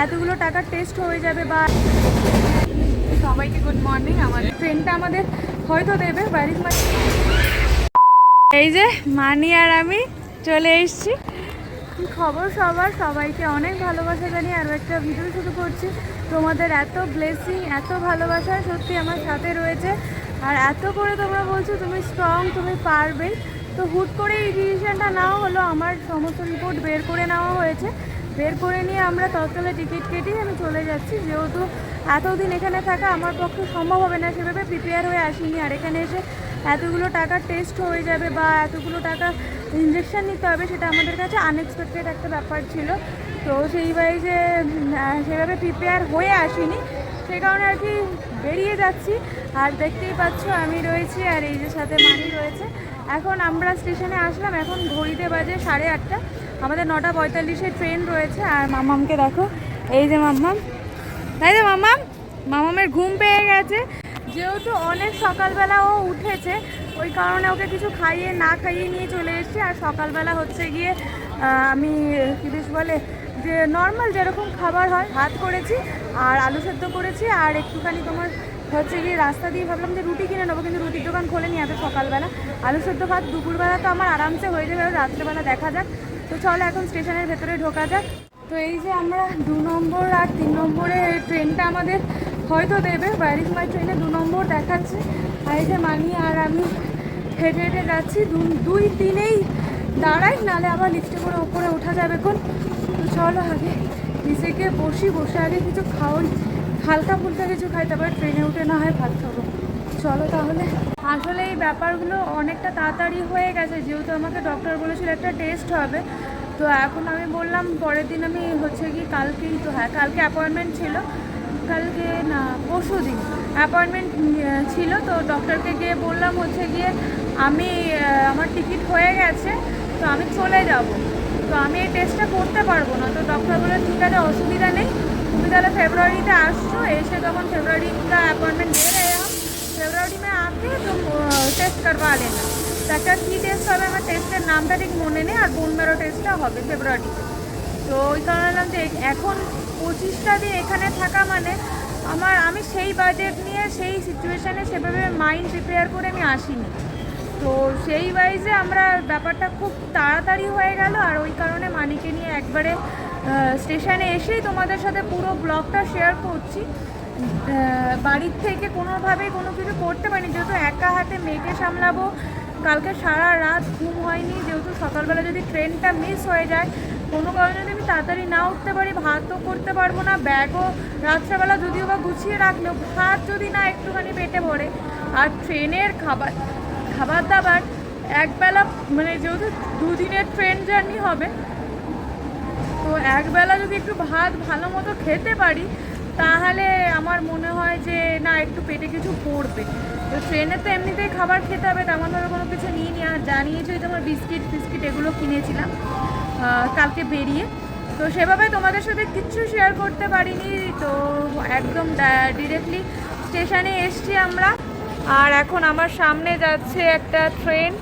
এতগুলো টাকার টেস্ট হয়ে যাবে বা সবাইকে গুড মর্নিং আমাদের ট্রেনটা আমাদের হয়তো দেবে, বাড়ির মাঝে এই যে মানি আর আমি চলে এসছি। খবর সবার? সবাইকে অনেক ভালোবাসা জানিয়ে আরও একটা ভিডিও শুরু করছি। তোমাদের এত ব্লেসিং এত ভালোবাসা সত্যি আমার সাথে রয়েছে। আর এত করে তোমরা বলছো তুমি স্ট্রং তুমি পারবে। তো হুট করে এই ডিসিশনটা নেওয়া হলো, আমার সমস্ত রিপোর্ট বের করে নেওয়া হয়েছে। বের করে নিয়ে আমরা তৎকালে টিকিট কেটেই আমি চলে যাচ্ছি। যেহেতু এতদিন এখানে থাকা আমার পক্ষে সম্ভব হবে না সেভাবে প্রিপেয়ার হয়ে আসিনি। আর এখানে এসে এতগুলো টাকার টেস্ট হয়ে যাবে বা এতগুলো টাকা ইঞ্জেকশন নিতে হবে সেটা আমাদের কাছে আনএক্সপেক্টেড একটা ব্যাপার ছিল। তো সেই যে সেভাবে প্রিপেয়ার হয়ে আসিনি। সে কারণে আর কি বেরিয়ে যাচ্ছি। আর দেখতেই পাচ্ছ আমি রয়েছি আর এই যে সাথে মানি রয়েছে। এখন আমরা স্টেশনে আসলাম, এখন ঘড়িতে বাজে সাড়ে আটটা। আমাদের নটা পঁয়তাল্লিশে ট্রেন রয়েছে, আর মামামকে দেখো, এই যে মাম্মাম তাই তো মামাম, মামামের ঘুম পেয়ে গেছে। যেহেতু অনেক সকালবেলা ও উঠেছে, ওই কারণে ওকে কিছু খাইয়ে না খাইয়ে নিয়ে চলে এসেছি। আর সকালবেলা হচ্ছে গিয়ে আমি, কি বেশ বলে, যে নর্মাল যেরকম খাবার হয়, ভাত করেছি, আর আলু সেদ্ধ করেছি, আর একটুখানি তোমার হচ্ছে গিয়ে রাস্তা দিয়ে ভাবলাম যে রুটি কিনে নেব, কিন্তু রুটির দোকান খোলেনি এত সকালবেলা। আলু সেদ্ধ ভাত, দুপুরবেলা তো আমার আরামসে হয়ে যাবে রাত্রেবেলা দেখা যাক। তো চলো এখন স্টেশনের ভেতরে ঢোকা যাক। তো এই যে আমরা দু নম্বর আর তিন নম্বরে ট্রেনটা আমাদের হয়তো দেবে বাইরিশ মাই ট্রেনে দু নম্বর দেখাচ্ছে। আর এই যে মানি আর আমি হেঁটে হেঁটে যাচ্ছি দুই দিনেই দাঁড়াই, নালে আবার লিফটে করে ওপরে ওঠা যাবে কোন তো চলো আগে গিয়ে বসি, বসে আগে কিছু খাওয়াই। হালকা ফুলকা কিছু খাই তারপর ট্রেনে উঠে না হয় ভাত খাব। চলো তাহলে। আসলে এই ব্যাপারগুলো অনেকটা তাড়াতাড়ি হয়ে গেছে, যেহেতু আমাকে ডক্টর বলেছিল একটা টেস্ট হবে। তো এখন আমি বললাম, পরের দিন আমি হচ্ছে কি কালকেই তো হ্যাঁ কালকে অ্যাপয়েন্টমেন্ট ছিল। কালকে না, পরশু দিন অ্যাপয়েন্টমেন্ট ছিল। তো ডক্টরকে গিয়ে বললাম হচ্ছে গিয়ে, আমি আমার টিকিট হয়ে গেছে, তো আমি চলে যাব। তো আমি এই টেস্টটা করতে পারব না। তো ডক্টর বলে ঠিক আছে, অসুবিধা নেই। তুমি তাহলে ফেব্রুয়ারিতে আসছো এসে তখন ফেব্রুয়ারি का अपॉइंटमेंट दे रहे हैं हम ফেব্রুয়ারি में आके तुम টেস্ট করবা लेना তো একটা কী টেস্ট হবে আমার টেস্টের নামটা ঠিক মনে নেই আর বোন মেরো টেস্টটা হবে ফেব্রুয়ারিতে তো ওই কারণে বললাম যে এখন পঁচিশটা দিন এখানে থাকা মানে আমার আমি সেই বাজেট নিয়ে সেই সিচুয়েশানে সেভাবে মাইন্ড প্রিপেয়ার করে আমি আসিনি তো সেই ওয়াইজে আমরা ব্যাপারটা খুব তাড়াতাড়ি হয়ে গেল আর ওই কারণে মানিকে নিয়ে একবারে স্টেশনে এসেই তোমাদের সাথে পুরো ব্লগটা শেয়ার করছি। বাড়ির থেকে কোনোভাবেই কোনো কিছু করতে পারিনি। যেহেতু একা হাতে মেয়েকে সামলাবো, কালকে সারা রাত ঘুম হয়নি, যেহেতু সকালবেলা যদি ট্রেনটা মিস হয়ে যায়, কোনো কারণে যদি আমি তাড়াতাড়ি না উঠতে পারি ভাতও করতে পারব না ব্যাগও রাত্রেবেলা যদিও বা গুছিয়ে রাখলেও, ভাত যদি না একটুখানি পেটে ভরে, আর ট্রেনের খাবার খাবার দাবার একবেলা মানে যেহেতু দুদিনের ট্রেন জার্নি হবে একবেলা যদি একটু ভাত ভালো মতো খেতে পারি, তাহলে আমার মনে হয় যে, না, একটু পেটে কিছু পড়বে। তো ট্রেনে তো এমনিতেই খাবার খেতে হবে তেমনভাবে কোনো কিছু নিয়ে আর জানিয়েছি যে আমার বিস্কিট, ফিস্কিট, এগুলো কিনেছিলাম কালকে বেরিয়ে। তো সেভাবে তোমাদের সাথে কিচ্ছু শেয়ার করতে পারিনি। তো একদম ডিরেক্টলি স্টেশনে এসছি আমরা। আর এখন আমার সামনে যাচ্ছে একটা ট্রেন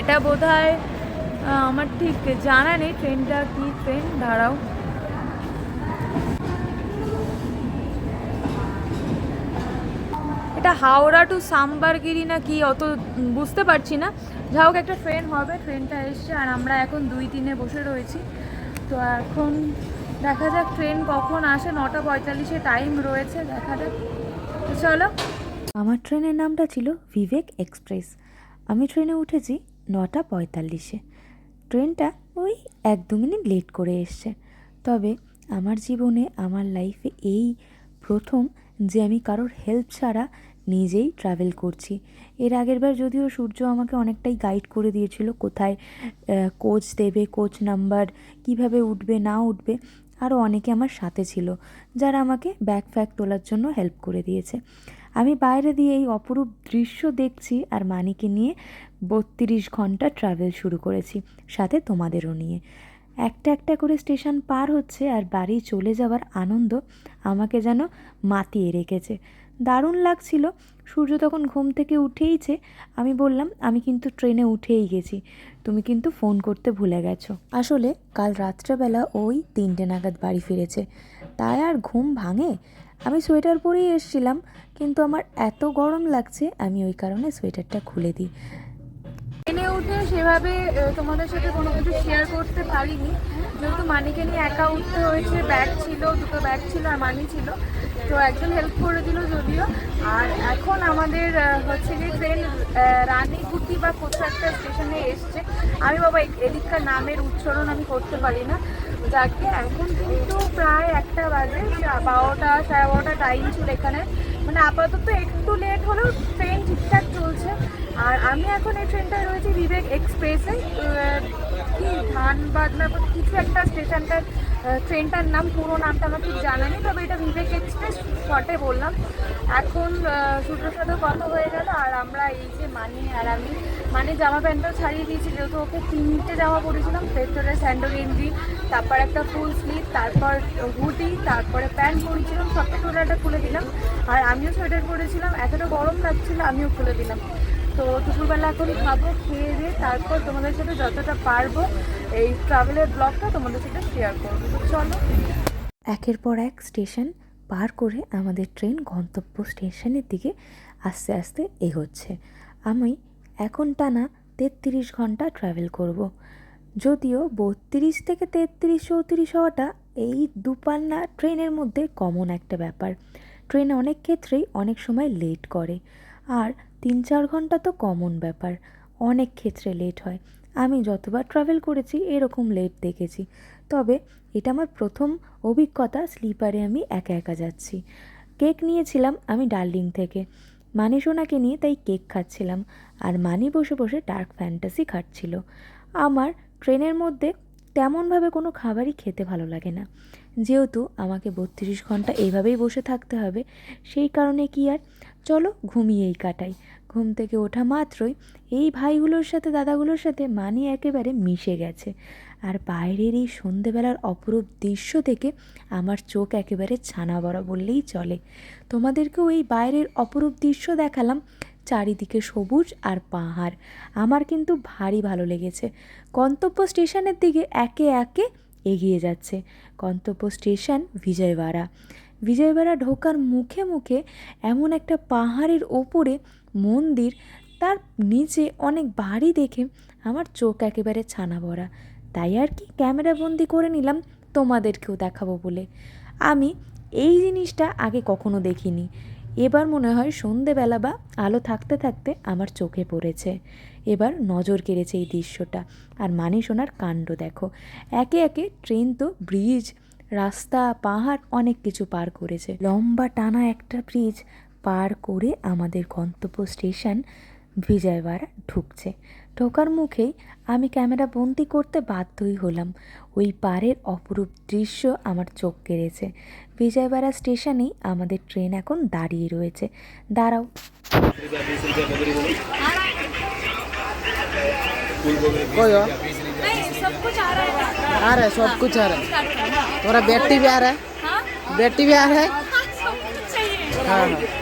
এটা বোধ হয় আমার ঠিক জানা নেই ট্রেনটা কি ট্রেন? দাঁড়াও। এটা হাওড়া টু সাম্বারগিরি না কি, অত বুঝতে পারছি না। যা হোক, একটা ট্রেন হবে, ট্রেনটা এসছে, আর আমরা এখন দুই তিনে বসে রয়েছি। তো এখন দেখা যাক ট্রেন কখন আসে, নটা পঁয়তাল্লিশে টাইম রয়েছে, দেখা যাক। চলো। আমার ট্রেনের নামটা ছিল বিবেক এক্সপ্রেস। আমি ট্রেনে উঠেছি নটা পঁয়তাল্লিশে। ট্রেনটা ওই এক দু মিনিট লেট করে এসছে। তবে আমার জীবনে, আমার লাইফে এই প্রথম যে আমি কারোর হেল্প ছাড়া নিজেই ট্রাভেল করছি। এর আগের বার যদিও সূর্য আমাকে অনেকটাই গাইড করে দিয়েছিল, কোথায় কোচ দেবে কোচ নাম্বার কীভাবে উঠবে, না উঠবে, আরও অনেকে আমার সাথে ছিল, যারা আমাকে ব্যাগ ফ্যাগ তোলার জন্য হেল্প করে দিয়েছে। আমি বাইরে দিয়ে এই অপরূপ দৃশ্য দেখছি আর মানিকে নিয়ে বত্রিশ ঘণ্টা ট্রাভেল শুরু করেছি, সাথে তোমাদেরও নিয়ে। একটা একটা করে স্টেশন পার হচ্ছে আর বাড়ি চলে যাওয়ার আনন্দ আমাকে যেন মাতিয়ে রেখেছে। দারুণ লাগছিল। সূর্য তখন ঘুম থেকে উঠেইছে। আমি বললাম, আমি কিন্তু ট্রেনে উঠেই গেছি। তুমি কিন্তু ফোন করতে ভুলে গেছো। আসলে কাল রাত্রেবেলা ওই তিনটে নাগাদ বাড়ি ফিরেছে। তাই আর ঘুম ভাঙে? আমি সোয়েটার পরেই এসেছিলাম, কিন্তু আমার এত গরম লাগছে, আমি ওই কারণে সোয়েটারটা খুলে দিই। ট্রেনে উঠে সেভাবে তোমাদের সাথে কোনো কিছু শেয়ার করতে পারিনি। যেহেতু মানিকে নিয়ে একা উঠতে হয়েছে ব্যাগ ছিল, দুটো ব্যাগ ছিল আর মানি ছিল, তো একজন হেল্প করে দিল যদিও। আর এখন আমাদের হচ্ছে যে ট্রেন রানীগুটি বা কোথাও একটা স্টেশনে এসছে। আমি বাবা এদিককার নামের উচ্চারণ আমি করতে পারি না। যাকে এখন কিন্তু প্রায় একটা বাজে বারোটা, সাড়ে বারোটা টাইম ছিল এখানে। মানে আপাতত একটু লেট হলেও ট্রেন ঠিকঠাক চলছে। আর আমি এখন এই ট্রেনটায় রয়েছি বিবেক এক্সপ্রেসে কি ধানবাদ না কিছু একটা স্টেশনটার ট্রেনটার নাম, পুরো নামটা আমার ঠিক জানা নেই, তবে এটা বিবেক এক্সপ্রেস শর্টে বললাম। এখন সূর্যের সাথে কথা হয়ে গেল, আর আমরা এই যে মানি আর আমি মানে জামা প্যান্টটাও ছাড়িয়ে দিয়েছি, যেহেতু ওকে তিনটে জামা পরেছিলাম, ভেতরে স্যান্ডো গেঞ্জি, তারপর একটা ফুল স্লিভ, তারপর হুডি, তারপরে প্যান্ট পরেছিলাম সব থেকে ওটা খুলে দিলাম। আর আমিও সোয়েটার পরেছিলাম, এতটা গরম লাগছিল, আমিও খুলে দিলাম। তো দুপুরবেলা এখন খাব, খেয়ে দিয়ে তারপর তোমাদের সাথে যতটা পারব এই ট্রাভেলের ব্লগটা তোমাদের সাথে শেয়ার করব। চলো। একের পর এক স্টেশন পার করে আমাদের ট্রেন গন্তব্য স্টেশনের দিকে আস্তে আস্তে এগোচ্ছে। আমি এখন টানা তেত্রিশ ঘণ্টা ট্রাভেল করব। যদিও বত্রিশ থেকে তেত্রিশ, চৌত্রিশ হওয়াটা এই দুপান্না ট্রেনের মধ্যে কমন একটা ব্যাপার। ট্রেন অনেক ক্ষেত্রেই অনেক সময় লেট করে। আর তিন চার ঘণ্টা তো কমন ব্যাপার। অনেক ক্ষেত্রে লেট হয়। আমি যতবার ট্রাভেল করেছি, এরকম লেট দেখেছি। তবে এটা আমার প্রথম অভিজ্ঞতা স্লিপারে আমি একা একা যাচ্ছি। কেক নিয়েছিলাম আমি ডার্লিং থেকে। মানি সোনাকে নিয়ে তাই কেক খাচ্ছিলাম, আর মানি বসে বসে ডার্ক ফ্যান্টাসি খাচ্ছিল। আমার ট্রেনের মধ্যে তেমনভাবে কোনো খাবারই খেতে ভালো লাগে না। যেহেতু আমাকে বত্রিশ ঘণ্টা এইভাবেই বসে থাকতে হবে, সেই কারণে কি আর, চলো ঘুমিয়েই কাটাই। ঘুম থেকে ওঠা মাত্রই এই ভাইগুলোর সাথে দাদাগুলোর সাথে মানি একেবারে মিশে গেছে। আর বাইরের এই সন্ধেবেলার অপরূপ দৃশ্য থেকে আমার চোখ একেবারে ছানা বড়া বললেই চলে। তোমাদেরকেও এই বাইরের অপরূপ দৃশ্য দেখালাম, চারিদিকে সবুজ আর পাহাড়। আমার কিন্তু ভারী ভালো লেগেছে। গন্তব্য স্টেশনের দিকে একে একে এগিয়ে যাচ্ছে। গন্তব্য স্টেশন বিজয়বাড়া বিজয়বাড়া ঢোকার মুখে মুখে এমন একটা পাহাড়ের ওপরে মন্দির, তার নিচে অনেক বাড়ি দেখে আমার চোখ একেবারে ছানা ভরা। তাই আর কি ক্যামেরা বন্দি করে নিলাম, তোমাদেরকেও দেখাবো বলে। আমি এই জিনিসটা আগে কখনো দেখিনি। এবার মনে হয় সন্ধেবেলা বা আলো থাকতে থাকতে আমার চোখে পড়েছে। এবার নজর কেড়েছে এই দৃশ্যটা। আর মানি সোনার কাণ্ড দেখো। একে একে ট্রেন তো, ব্রিজ, রাস্তা, পাহাড় অনেক কিছু পার করেছে। লম্বা টানা একটা ব্রিজ পার করে আমাদের গন্তব্য স্টেশন বিজয়বাড়া ঢুকছে ঢোকার মুখেই আমি ক্যামেরা বন্দি করতে বাধ্যই হলাম ওই পাড়ের অপরূপ দৃশ্য আমার চোখ কেড়েছে বিজয়বাড়া স্টেশনেই আমাদের ট্রেন এখন দাঁড়িয়ে রয়েছে দাঁড়াও कोई और सब कुछ आ रहा है आ रहा है सब कुछ आ रहा है तुम्हारा बैटरी भी आ रहा है बैटरी भी आ रहा है हाँ हाँ এখন আমাদের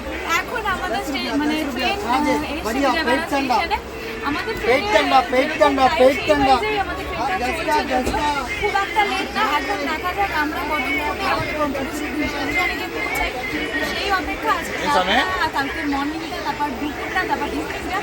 স্টে- ট্রেন আমাদের পেট চাঙ্গা, পেট চাঙ্গা, পেট চাঙ্গা। আমাদের ট্রেনটা খুব একটা লেট না এখন দেখা যাক আমরা কতক্ষণে আমাদের গন্তব্যস্থানে গিয়ে পৌঁছাই সেই অপেক্ষা আজকে কালকে মর্নিংটা তারপর দুপুরটা তারপর ইভিনিংটা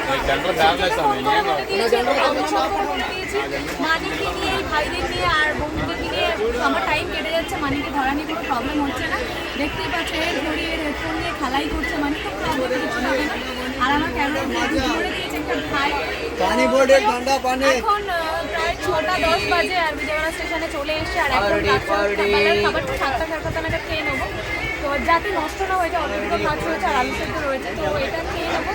মানিকে নিয়ে ভাইদের নিয়ে আর বন্ধুদেরকে নিয়ে আমার টাইম কেটে যাচ্ছে মানিকে ধরা নিয়ে কোনো প্রবলেম হচ্ছে না। দেখতেই পাচ্ছে ঘড়ি হেডফোন নিয়ে খেলাই করছে মানে তো প্রবলেম পানি বোর্ডে ঠান্ডা পানি। এখন প্রায় ছটা দশ বাজে আর বিজয়বাড়া স্টেশনে চলে এসেছে আর এখন খাবারটা সাতটা সাড়ে সাতটা নাগাদ খেয়ে নেব। তো যাতে নষ্ট না হয়ে যায় অল্প কাজ রয়েছে আর আলু সেদ্ধ রয়েছে তো এটা খেয়ে নেব।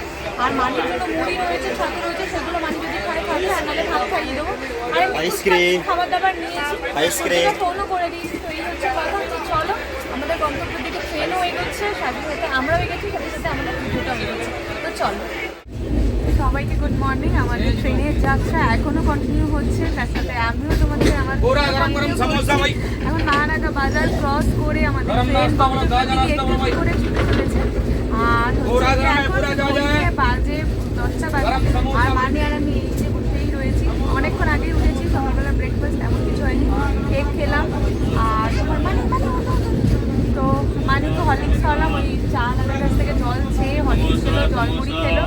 আর মাটির জন্য মুড়ি রয়েছে ছাতু রয়েছে সেগুলো মাটি যদি খাই খাবে আর নাহলে ভাত খাইয়ে দেবো। আর আইসক্রিম খাবার দাবার নিয়েছি আইসক্রিম ফোনও করে দিয়েছি তো এই হচ্ছে কথা। তো চলো আমাদের গন্তব্যের দিকে ট্রেনও এগোচ্ছে সাথে সাথে আমরাও এগোচ্ছি সাথে সাথে আমাদের ভিডিওটাও এগোচ্ছে। চলো। সবাইকে গুড মর্নিং আমাদের ট্রেনের যাত্রা এখনও কন্টিনিউ হচ্ছে তার সাথে আমিও তোমাদের আমার এখন নানানাকা বাজার ক্রস করে আমাদের ট্রেন করে ছুটে চলেছে। আর বাজে দশটা বাজে আর মানে আর আমি এই যে বসেই রয়েছি অনেকক্ষণ আগেই উঠেছি সকালবেলা ব্রেকফাস্ট এমন কিছু হয়নি কেক খেলাম আর তোমার মানে মানে তো মানে তো হরলিক্স খাওয়ালাম ওই চা লাগার কাছ থেকে জল খেয়ে হরলিক্স খেলো জল মুড়ি খেলো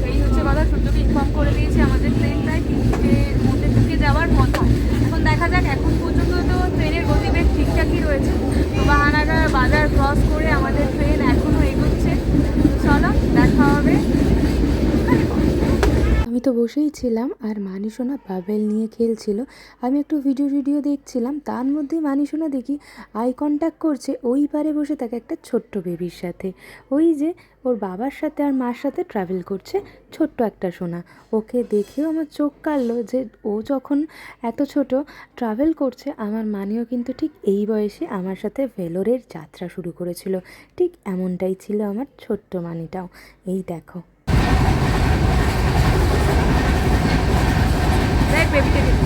তো এই হচ্ছে কথা সূর্যকে ইনফর্ম করে দিয়েছি আমাদের ট্রেন প্রায় তিনটের মধ্যে ঢুকে যাওয়ার কথা এখন দেখা যাক এখন পর্যন্ত তো ট্রেনের গতিবেগ ঠিকঠাকই রয়েছে তো বাহানাগার বাজার ক্রস করে আমাদের ট্রেন এখনও এগোচ্ছে তো চলো দেখা হবে আমি তো বসেই ছিলাম আর মানিসোনা বাবেল নিয়ে খেলছিল। আমি একটু ভিডিও ভিডিও দেখছিলাম, তার মধ্যে মানিসোনা দেখি আই কন্ট্যাক্ট করছে ওই পারে বসে থাকে একটা ছোট্ট বেবির সাথে। ওই যে ওর বাবার সাথে আর মার সাথে ট্রাভেল করছে ছোট্ট একটা সোনা। ওকে দেখেও আমার চোখ কাটলো যে ও যখন এত ছোট ট্রাভেল করছে, আমার মানিও কিন্তু ঠিক এই বয়সে আমার সাথে ভেলোরের যাত্রা শুরু করেছিল। ঠিক এমনটাই ছিল আমার ছোট্ট মানিটাও। এই দেখো। দেখ বেবিকে দেখ।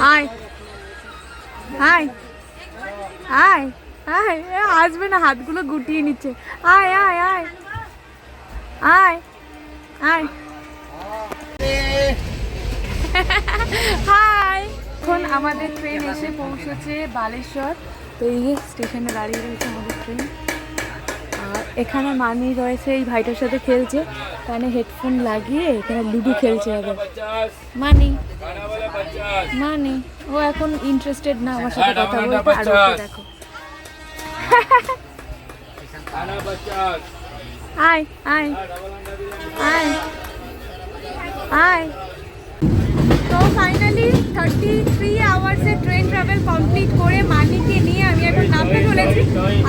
আয়। আয়। আয়। আয়। আসবে না, হাতগুলো গুটিয়ে নিচ্ছে। আয় আয় আয়। আয়। আয়। হাই। এখন আমাদের ট্রেন এসে পৌঁছেছে বালেশ্বর। তো এই যে স্টেশনে দাঁড়িয়ে রয়েছে আমাদের ট্রেন। আর এখানে মানি রয়েছে এই ভাইটার সাথে খেলছে। কানে হেডফোন লাগিয়ে এখানে লুডো খেলছে আবার। মানি মানি ও এখন ইন্টারেস্টেড না আমার সাথে কথা বলতে। আর ওকে দেখো। আয় আয় আয় আয়। তো ফাইনালি থার্টি থ্রি আওয়ার্সের ট্রেন ট্রাভেল কমপ্লিট করে মানিকে নিয়ে আমি এখন চলেছি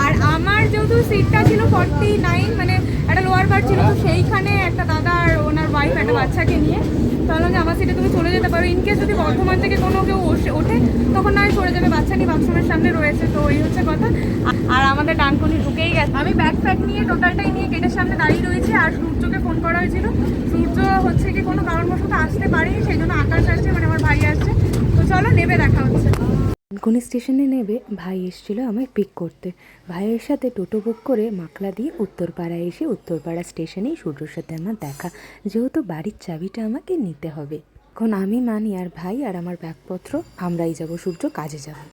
আর আমার যেহেতু সিটটা ছিল ফর্টি নাইন মানে একটা লোয়ার বার ছিল, তো সেইখানে একটা দাদা আর ওনার ওয়াইফ একটা বাচ্চাকে নিয়ে তাহলে যে আমার সিটে তুমি চলে যেতে পারো। ইনকেস যদি বর্ধমান থেকে কোনো কেউ ওঠে- তখন না সরে যাবে। বাচ্চা নিয়ে বাথরুমের সামনে রয়েছে, তো ওই হচ্ছে কথা। আর আমাদের ডানকনি ঢুকেই গেছে। আমি ব্যাগ ফ্যাগ নিয়ে টোটালটাই নিয়ে গেটের সামনে দাঁড়িয়ে রয়েছি, আর সূর্যকে ফোন করা হয়েছিল। সূর্য হচ্ছে কি কোনো কারণবশত আসতে পারেনি, সেই জন্য আকাশ আসছে মানে আমার ভাই আসছে তো চলো নেবে দেখা হচ্ছে ডানকুনি স্টেশনে নেবে, ভাই এসেছিল আমায় পিক করতে। ভাইয়ের সাথে টোটো বুক করে মাকলা দিয়ে উত্তরপাড়ায় এসে উত্তরপাড়া স্টেশনেই সূর্যর সাথে আমার দেখা। যেহেতু বাড়ির চাবিটা আমাকে নিতে হবে। এখন আমি মানি আর ভাই আর আমার ব্যাগপত্র, আমরাই যাব সূর্য কাজে যাবে।